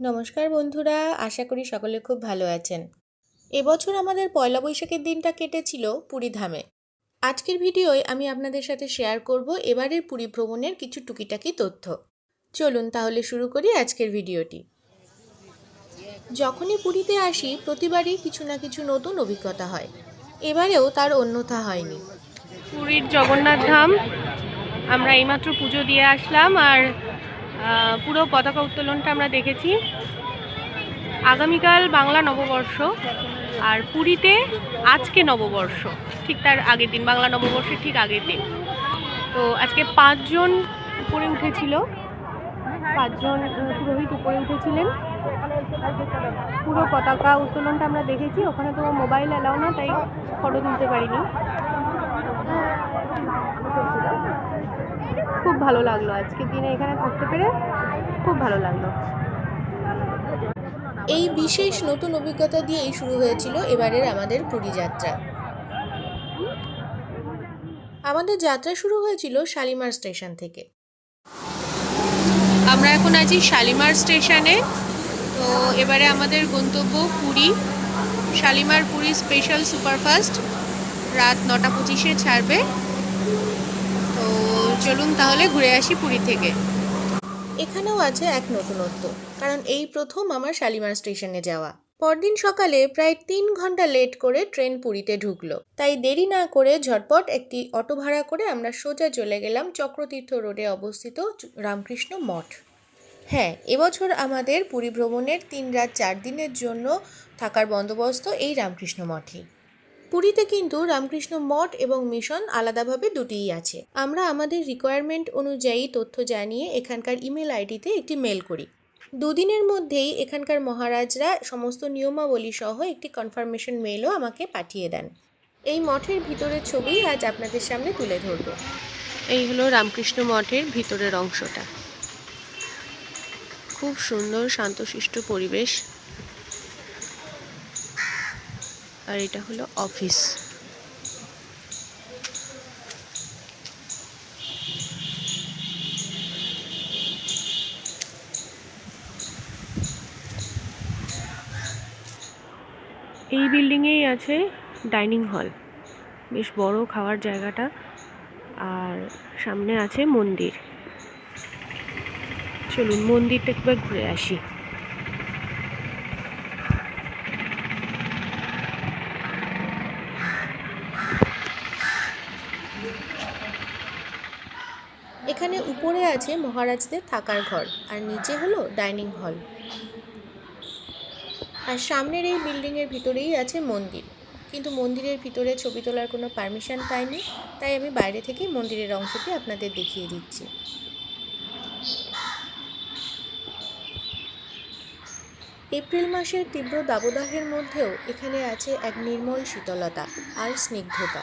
নমস্কার বন্ধুরা, আশা করি সকলে খুব ভালো আছেন। এবছর আমাদের পয়লা বৈশাখের দিনটা কেটেছিল পুরী ধামে। আজকের ভিডিওয় আমি আপনাদের সাথে শেয়ার করব এবারের পুরী ভ্রমণের কিছু টুকিটাকি তথ্য। চলুন তাহলে শুরু করি আজকের ভিডিওটি। যখনই পুরীতে আসি, প্রতিবারই কিছু না কিছু নতুন অভিজ্ঞতা হয়। এবারেও তার অন্যথা হয়নি। পুরীর জগন্নাথ ধাম, আমরা এইমাত্র পুজো দিয়ে আসলাম আর পুরো পতাকা উত্তোলনটা আমরা দেখেছি। আগামীকাল বাংলা নববর্ষ আর পুরীতে আজকে নববর্ষ, ঠিক তার আগের দিন, বাংলা নববর্ষের ঠিক আগের দিন। তো আজকে পাঁচজন উপরে উঠেছিল, পাঁচজন পুরোহিত উপরে উঠেছিলেন। পুরো পতাকা উত্তোলনটা আমরা দেখেছি ওখানে তো মোবাইল অ্যালাউ না তাই ফটো তুলতে পারিনি। খুব ভালো লাগল আজকের দিনে এখানে থাকতে পেরে খুব ভালো লাগল। এই বিশেষ নতুন অভিজ্ঞতা দিয়েই শুরু হয়েছিল এবারের আমাদের পুরী যাত্রা। আমাদের যাত্রা শুরু হয়েছিল শালিমার স্টেশন থেকে। আমরা এখন আছি শালিমার স্টেশনে। তো এবারে আমাদের গন্তব্য পুরী, শালিমার পুরী স্পেশাল সুপারফাস্ট রাত নটা পঁচিশে ছাড়বে। তো চলুন তাহলে ঘুরে আসি পুরী থেকে। এখানেও আছে এক নতুনত্ব, কারণ এই প্রথম আমার শালিমার স্টেশনে যাওয়া। পরদিন সকালে প্রায় তিন ঘণ্টা লেট করে ট্রেন পুরীতে ঢুকলো। তাই দেরি না করে ঝটপট একটি অটো ভাড়া করে আমরা সোজা চলে গেলাম চক্রতীর্থ রোডে অবস্থিত রামকৃষ্ণ মঠ। হ্যাঁ এবছর আমাদের পুরী ভ্রমণের তিন রাত চার দিনের জন্য থাকার বন্দোবস্ত এই রামকৃষ্ণ মঠেই পুরীতে কিন্তু রামকৃষ্ণ মঠ এবং মিশন আলাদাভাবে দুটিই আছে। আমরা আমাদের রিকোয়ারমেন্ট অনুযায়ী তথ্য জানিয়ে এখানকার ইমেল আইডিতে একটি মেল করি। দুদিনের মধ্যেই এখানকার মহারাজরা সমস্ত নিয়মাবলী সহ একটি কনফার্মেশন মেলও আমাকে পাঠিয়ে দেন। এই মঠের ভিতরের ছবি আজ আপনাদের সামনে তুলে ধরবো। এই হলো রামকৃষ্ণ মঠের ভিতরের অংশটা। খুব সুন্দর, শান্তশিষ্ট পরিবেশ। আর এটা হলো অফিস। এই বিল্ডিংয়েই আছে ডাইনিং হল। বেশ বড় খাওয়ার জায়গাটা। আর সামনে আছে মন্দির। চলুন মন্দিরটা একবার ঘুরে আসি। এখানে উপরে আছে মহারাজদের থাকার ঘর, আর নিচে হলো ডাইনিং হল। আর সামনের এই বিল্ডিংয়ের ভিতরেই আছে মন্দির। কিন্তু মন্দিরের ভিতরে ছবি তোলার কোনো পারমিশন পাইনি, তাই আমি বাইরে থেকেই মন্দিরের অংশটি আপনাদের দেখিয়ে দিচ্ছি। এপ্রিল মাসের তীব্র দাবদাহের মধ্যেও এখানে আছে এক নির্মল শীতলতা আর স্নিগ্ধতা।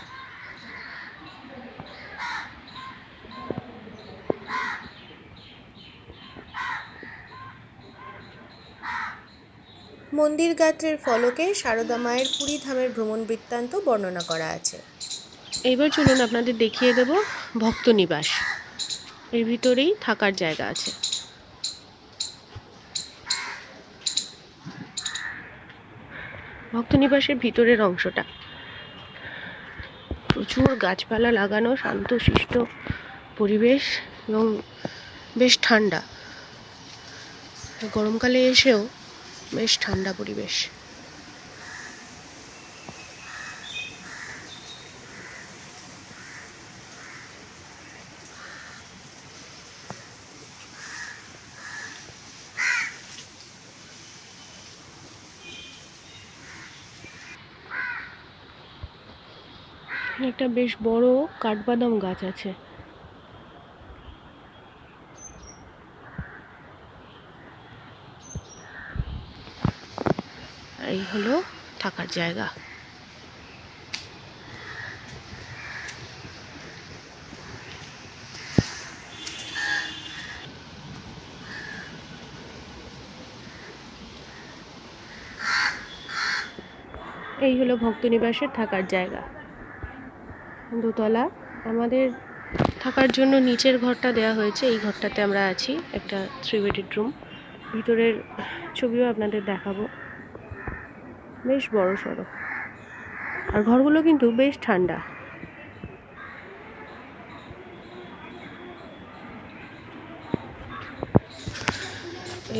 মন্দির গাত্রের ফলকে সারদা মায়ের পুরী ধামের ভ্রমণ বৃত্তান্ত বর্ণনা করা আছে। এবার চলুন আপনাদের দেখিয়ে দেব ভক্ত নিবাস। এর ভিতরেই থাকার জায়গা আছে। ভক্ত নিবাসের ভিতরের অংশটা। প্রচুর গাছপালা লাগানো, শান্ত শান্তশিষ্ট পরিবেশ এবং বেশ ঠান্ডা। গরমকালে এসেও বেশ ঠান্ডা পরিবেশ। এখানে একটা বেশ বড় কাঠবাদাম গাছ আছে। এই হলো থাকার জায়গা। এই হলো ভক্ত নিবাসের থাকার জায়গা। দোতলা। আমাদের থাকার জন্য নিচের ঘরটা দেওয়া হয়েছে। এই ঘরটাতে আমরা আছি, একটা থ্রি বেডেড রুম ভিতরের ছবিও আপনাদের দেখাবো। বেশ বড় সড়ো। আর ঘরগুলো কিন্তু বেশ ঠান্ডা।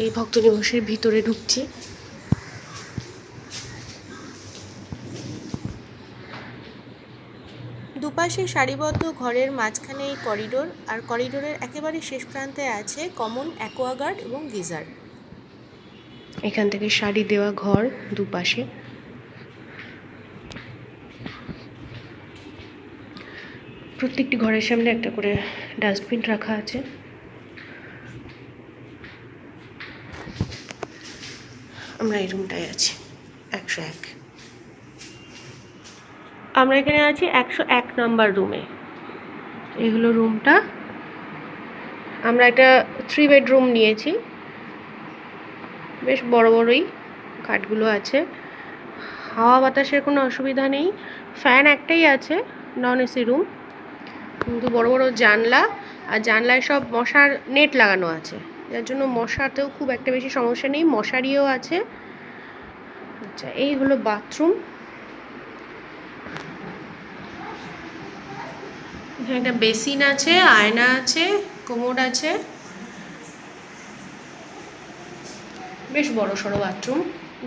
এই ভক্ত নিবাসের ভিতরে ঢুকছি। দুপাশে সারিবদ্ধ ঘরের মাঝখানে এই করিডোর আর করিডোরের একেবারে শেষ প্রান্তে আছে কমন অ্যাকোয়াগার্ড এবং গিজার। এখান থেকে শাড়ি দেওয়া ঘর দুপাশে। প্রত্যেকটি ঘরের সামনে একটা করে ডাস্টবিন রাখা আছে। আমরা এই রুমটায় আছি, একশো এক। আমরা এখানে আছি একশো এক নাম্বার রুমে। এই হলো রুমটা। আমরা একটা থ্রি বেডরুম নিয়েছি। বেশ বড় বড়ই কাঠগুলো আছে। হাওয়া বাতাসের কোনো অসুবিধা নেই। ফ্যান একটাই আছে নন এসি রুম কিন্তু বড় বড় জানলা আর জানলায় সব মশার নেট লাগানো আছে। যার জন্য মশাতেও খুব একটা বেশি সমস্যা নেই, মশারিও আছে। আচ্ছা এই হলো বাথরুম এখানে একটা বেসিন আছে, আয়না আছে কোমোড আছে। বেশ বড় সড়ো বাথরুম।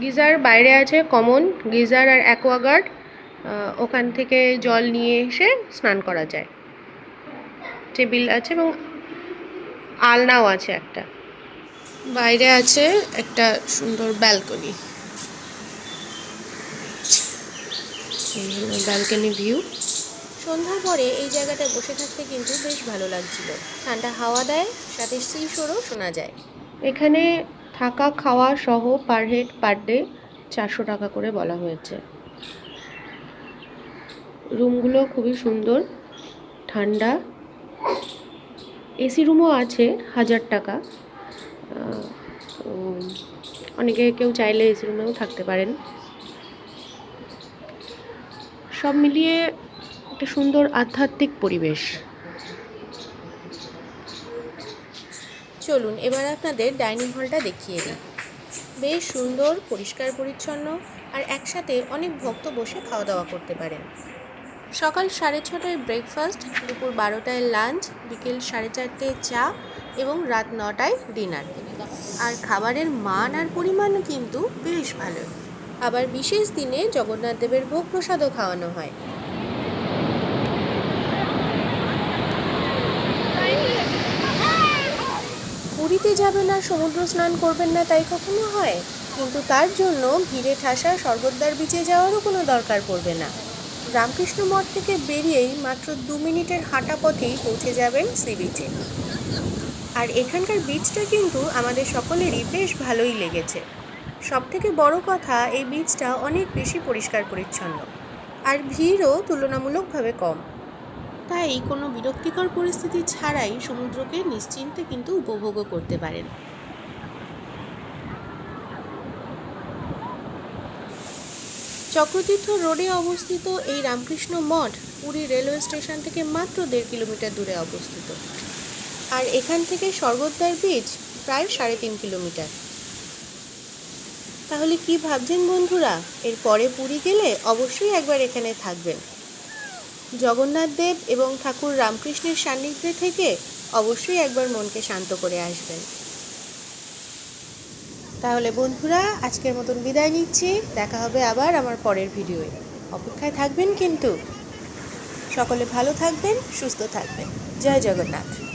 গিজার বাইরে আছে কমন, গিজার আর অ্যাকোয়াগার্ড ওখান থেকে জল নিয়ে এসে স্নান করা যায়। টেবিল আছে এবং আলনাও আছে একটা। বাইরে আছে একটা সুন্দর ব্যালকনি। Balcony view. সন্ধ্যার পরে এই জায়গাটা বসে থাকতে কিন্তু বেশ ভালো লাগছিল। ঠান্ডা হাওয়া দেয়, সাথে সি শোরও শোনা যায়। এখানে থাকা খাওয়া সহ পার হেড পার ডে চারশো টাকা করে বলা হয়েছে। রুমগুলো খুবই সুন্দর, ঠান্ডা। এসি রুমও আছে, হাজার টাকা। অনেকে কেউ চাইলে এসি রুমেও থাকতে পারেন। সব মিলিয়ে একটা সুন্দর আধ্যাত্মিক পরিবেশ। চলুন, এবার আপনাদের ডাইনিং হলটা দেখিয়ে দিই। বেশ সুন্দর, পরিষ্কার, পরিচ্ছন্ন, আর একসাথে অনেক ভক্ত বসে খাওয়া দাওয়া করতে পারেন। সকাল সাড়ে ছটায় ব্রেকফাস্ট দুপুর বারোটায় লাঞ্চ বিকেল সাড়ে চারটেয় চা, এবং রাত নটায় ডিনার আর খাবারের মান আর পরিমাণও কিন্তু বেশ ভালো। আবার বিশেষ দিনে জগন্নাথ দেবের ভোগ প্রসাদও খাওয়ানো হয়। পুরীতে যাবেন না সমুদ্র স্নান করবেন না, তাই কখনো হয়? কিন্তু তার জন্য ভিড়ে ঠাসা স্বর্গদ্বার বিচে যাওয়ারও কোনো দরকার পড়বে না। রামকৃষ্ণ মঠ থেকে বেরিয়েই মাত্র দু মিনিটের হাঁটা পথেই পৌঁছে যাবেন সি বিচে। আর এখানকার বীচটা কিন্তু আমাদের সকলেরই বেশ ভালোই লেগেছে। সব থেকে বড় কথা, এই বীচটা অনেক বেশি পরিষ্কার পরিচ্ছন্ন আর ভিড়ও তুলনামূলকভাবে কম। তাই কোনো বিরক্তিকর পরিস্থিতি ছাড়াই সমুদ্রকে নিশ্চিন্তে কিন্তু উপভোগও করতে পারেন। চক্রতীর্থ রোডে অবস্থিত এই রামকৃষ্ণ মঠ পুরী রেলওয়ে স্টেশন থেকে মাত্র দেড় কিলোমিটার দূরে অবস্থিত। আর এখান থেকে স্বর্গদ্বার বীচ প্রায় সাড়ে তিন কিলোমিটার। তাহলে কি ভাবছেন বন্ধুরা? এর পরে পুরী গেলে অবশ্যই একবার এখানে থাকবেন। জগন্নাথ দেব এবং ঠাকুর রামকৃষ্ণের সান্নিধ্যে থেকে অবশ্যই একবার মনকে শান্ত করে আসবেন। তাহলে বন্ধুরা, আজকের মতন বিদায় নিচ্ছি। দেখা হবে আবার আমার পরের ভিডিওয়ে। অপেক্ষায় থাকবেন কিন্তু। সকলে ভালো থাকবেন, সুস্থ থাকবেন। জয় জগন্নাথ।